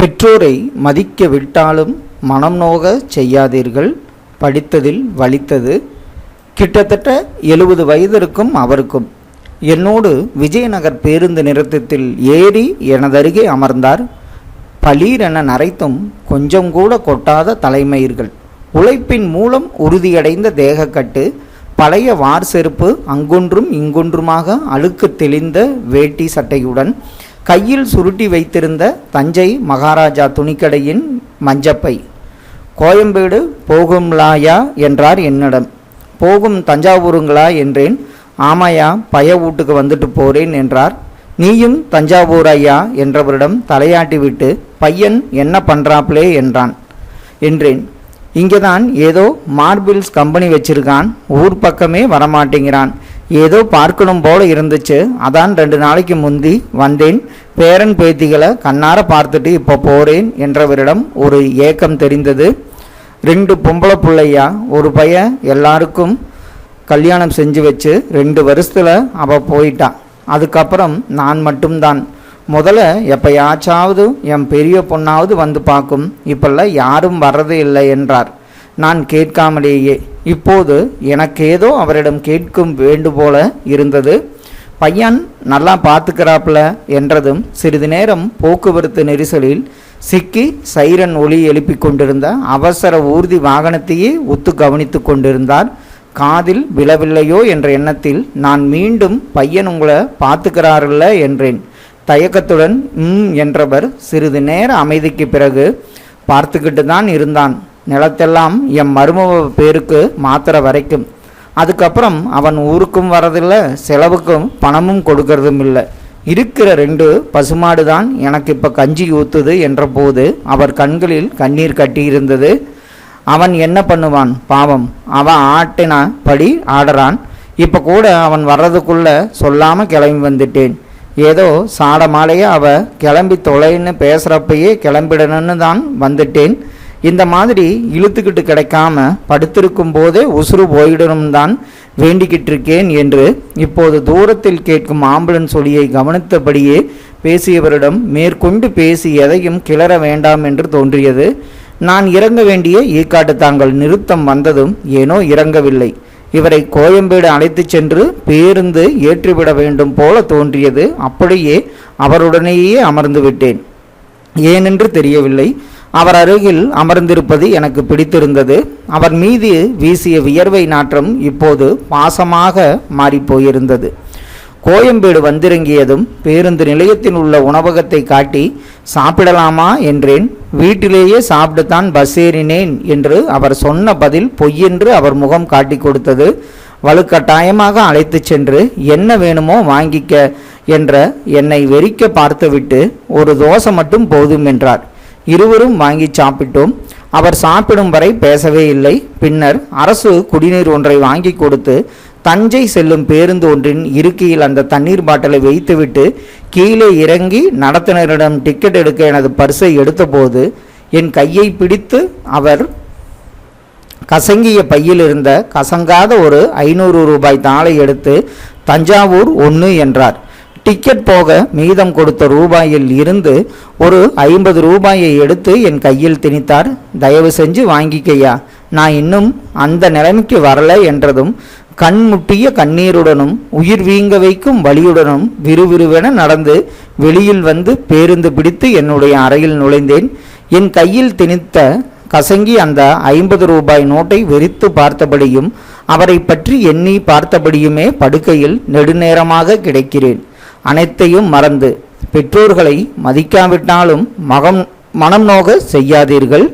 பெற்றோரை மதிக்க விட்டாலும் மனம் நோக செய்யாதீர்கள். படித்ததில் வலித்தது. கிட்டத்தட்ட எழுபது வயதிற்கும் அவருக்கும். என்னோடு விஜயநகர் பேருந்து நிறுத்தத்தில் ஏறி எனதருகே அமர்ந்தார். பளீரென நரைத்தும் கொஞ்சம் கூட கொட்டாத தலைமயிர்கள். உழைப்பின் மூலம் உறுதியடைந்த தேகக்கட்டு பழைய வார் செருப்பு அங்கொன்றும் இங்கொன்றுமாக அழுக்கு தெளிந்த வேட்டி சட்டையுடன் கையில் சுருட்டி வைத்திருந்த தஞ்சை மகாராஜா துணிக்கடையின் மஞ்சப்பை. கோயம்பேடு போகும்லாயா என்றார் என்னிடம். போகும் தஞ்சாவூருங்களா என்றேன். ஆமாயா பய வீட்டுக்கு வந்துட்டு போறேன் என்றார். நீயும் தஞ்சாவூர் ஐயா என்றவரிடம் தலையாட்டி விட்டு பையன் என்ன பண்ணுறாப்ளே என்றான் என்றேன். இங்கேதான் ஏதோ மார்பிள்ஸ் கம்பெனி வச்சிருக்கான். ஊர் பக்கமே வரமாட்டேங்கிறான். ஏதோ பார்க்கணும் போல இருந்துச்சு. அதான் ரெண்டு நாளைக்கு முந்தி வந்தேன். பேரன் பேத்திகளை கண்ணார பார்த்துட்டு இப்போ போறேன் என்றவரிடம் ஒரு ஏக்கம் தெரிந்தது. ரெண்டு பொம்பளை பிள்ளையா ஒரு பையன் எல்லாருக்கும் கல்யாணம் செஞ்சு வச்சு ரெண்டு வருஷத்தில் அவள் போயிட்டான் அதுக்கப்புறம் நான் மட்டும்தான். முதல்ல எப்பயாச்சாவது என் பெரிய பொண்ணாவது வந்து பார்க்கும். இப்பெல்லாம் யாரும் வர்றது இல்லை என்றார். நான் கேட்காமலேயே இப்போது எனக்கு ஏதோ அவரிடம் கேட்கும் வேண்டுபோல இருந்தது. பையன் நல்லா பார்த்துக்கிறாப்புல என்றதும் சிறிது நேரம் போக்குவரத்து நெரிசலில் சிக்கி சைரன் ஒளி எழுப்பிக் கொண்டிருந்த அவசர ஊர்தி வாகனத்தையே ஒத்து கவனித்து கொண்டிருந்தார். காதில் விழவில்லையோ என்ற எண்ணத்தில் நான் மீண்டும் பையன் உங்களை பார்த்துக்கிறாருல்ல என்றேன். தயக்கத்துடன் ம் என்றவர் சிறிது நேர அமைதிக்கு பிறகு பார்த்துக்கிட்டு தான் இருந்தான். நிலத்தெல்லாம் என் மருமவ பேருக்கு மாத்திர வரைக்கும். அதுக்கப்புறம் அவன் ஊருக்கும் வரதில்லை செலவுக்கும் பணமும் கொடுக்கறதும் இல்லை இருக்கிற ரெண்டு பசுமாடு தான் எனக்கு இப்போ கஞ்சி ஊத்துது என்றபோது அவர் கண்களில் கண்ணீர் கட்டியிருந்தது. அவன் என்ன பண்ணுவான்? பாவம். அவன் ஆட்டின படி ஆடுறான். இப்போ கூட அவன் வர்றதுக்குள்ள சொல்லாமல் கிளம்பி வந்துட்டேன். ஏதோ சாட மாலையே அவ கிளம்பி தொலைன்னு பேசுகிறப்பயே கிளம்பிடணும்னு தான் வந்துட்டேன். இந்த மாதிரி இழுத்துக்கிட்டு கிடைக்காம படுத்திருக்கும் போதே உசுறு போயிடணும் தான் வேண்டிக்கிட்டு இருக்கேன் என்று இப்போது தூரத்தில் கேட்கும் ஆம்புலன்ஸ் ஒளியை கவனித்தபடியே பேசியவரிடம் மேற்கொண்டு பேசி எதையும் கிளற வேண்டாம் என்று தோன்றியது. நான் இறங்க வேண்டிய ஈக்காட்டு தாங்கள் நிறுத்தம் வந்ததும் ஏனோ இறங்கவில்லை. இவரை கோயம்பேடு அழைத்துச் சென்று பேருந்து ஏற்றிவிட வேண்டும் போல தோன்றியது. அப்படியே அவருடனேயே அமர்ந்து விட்டேன் ஏனென்று தெரியவில்லை. அவர் அருகில் அமர்ந்திருப்பது எனக்கு பிடித்திருந்தது. அவர் மீது வீசிய வியர்வை நாற்றம் இப்போது பாசமாக மாறிப்போயிருந்தது. கோயம்பேடு வந்திறங்கியதும் பேருந்து நிலையத்தில் உள்ள உணவகத்தை காட்டி சாப்பிடலாமா? என்றேன். வீட்டிலேயே சாப்பிட்டுத்தான் பஸ் ஏறினேன் என்று அவர் சொன்ன பதில் பொய்யென்று அவர் முகம் காட்டி கொடுத்தது. வலுக்கட்டாயமாக அழைத்துச் சென்று என்ன வேணுமோ வாங்கிக்க என்ற என்னை வெறிக்க பார்த்துவிட்டு ஒரு தோசை மட்டும் போதும் என்றார். இருவரும் வாங்கி சாப்பிட்டோம். அவர் சாப்பிடும் வரை பேசவே இல்லை. பின்னர் அரசு குடிநீர் ஒன்றை வாங்கி கொடுத்து தஞ்சை செல்லும் பேருந்து ஒன்றின் இருக்கையில் அந்த தண்ணீர் பாட்டிலை வைத்துவிட்டு கீழே இறங்கி நடத்துனரிடம் டிக்கெட் எடுக்க எனது பர்ஸை எடுத்தபோது என் கையை பிடித்து அவர் கசங்கிய பையில் இருந்த கசங்காத ஒரு ஐநூறு ரூபாய் தாளை எடுத்து தஞ்சாவூர் ஒன்று என்றார். டிக்கெட் போக மீதம் கொடுத்த ரூபாயில் இருந்து ஒரு ஐம்பது ரூபாயை எடுத்து என் கையில் திணித்தார். தயவு செஞ்சு வாங்கிக்கையா. நான் இன்னும் அந்த நிலைமைக்கு வரல என்றதும் கண் முட்டிய கண்ணீருடனும் உயிர் வீங்க வைக்கும் வலியுடனும் விறுவிறுவென நடந்து வெளியில் வந்து பேருந்து பிடித்து என்னுடைய அறையில் நுழைந்தேன். என் கையில் திணித்த கசங்கி அந்த ஐம்பது ரூபாய் நோட்டை வெறித்து பார்த்தபடியும் அவரை பற்றி எண்ணி பார்த்தபடியுமே படுக்கையில் நெடுநேரமாக கிடைக்கிறேன். அனைத்தையும் மறந்து. பெற்றோர்களை மதிக்காவிட்டாலும் மகம் மனம் நோக செய்யாதீர்கள்.